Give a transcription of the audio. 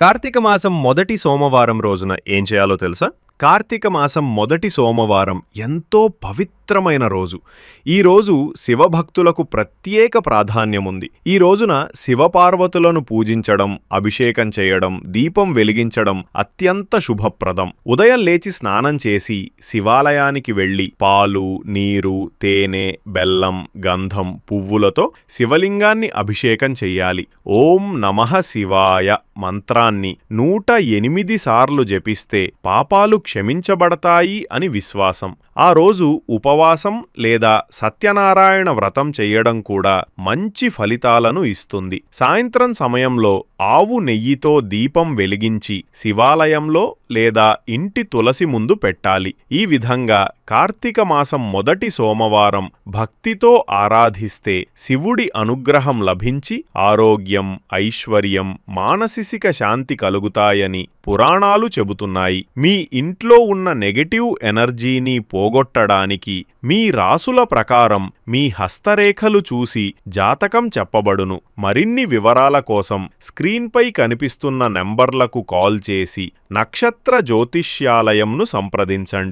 కార్తీక మాసం మొదటి సోమవారం రోజున ఏం చేయాలో తెలుసా? కార్తీక మాసం మొదటి సోమవారం ఎంతో పవిత్ర పవిత్రమైన రోజు. ఈ రోజు శివభక్తులకు ప్రత్యేక ప్రాధాన్యముంది. ఈ రోజున శివపార్వతులను పూజించడం అభిషేకం చేయడం దీపం వెలిగించడం అత్యంత శుభప్రదం. ఉదయం లేచి స్నానం చేసి శివాలయానికి వెళ్ళి పాలు నీరు తేనె బెల్లం గంధం పువ్వులతో శివలింగాన్ని అభిషేకం చెయ్యాలి. ఓం నమః శివాయ మంత్రాన్ని నూట ఎనిమిది సార్లు జపిస్తే పాపాలు క్షమించబడతాయి అని విశ్వాసం. ఆ రోజు ఉపవాసం ఉపవాసం లేదా సత్యనారాయణ వ్రతం చేయడం కూడా మంచి ఫలితాలను ఇస్తుంది. సాయంత్రం సమయంలో ఆవు నెయ్యితో దీపం వెలిగించి శివాలయంలో లేదా ఇంటి తులసి ముందు పెట్టాలి. ఈ విధంగా కార్తీక మాసం మొదటి సోమవారం భక్తితో ఆరాధిస్తే శివుడి అనుగ్రహం లభించి ఆరోగ్యం ఐశ్వర్యం మానసిక శాంతి కలుగుతాయని పురాణాలు చెబుతున్నాయి. మీ ఇంట్లో ఉన్న నెగటివ్ ఎనర్జీని పోగొట్టడానికి మీ రాసుల ప్రకారం మీ హస్తరేఖలు చూసి జాతకం చెప్పబడును. మరిన్ని వివరాల కోసం స్క్రీన్పై కనిపిస్తున్న నెంబర్లకు కాల్ చేసి నక్షత్ర జ్యోతిష్యాలయంను సంప్రదించండి.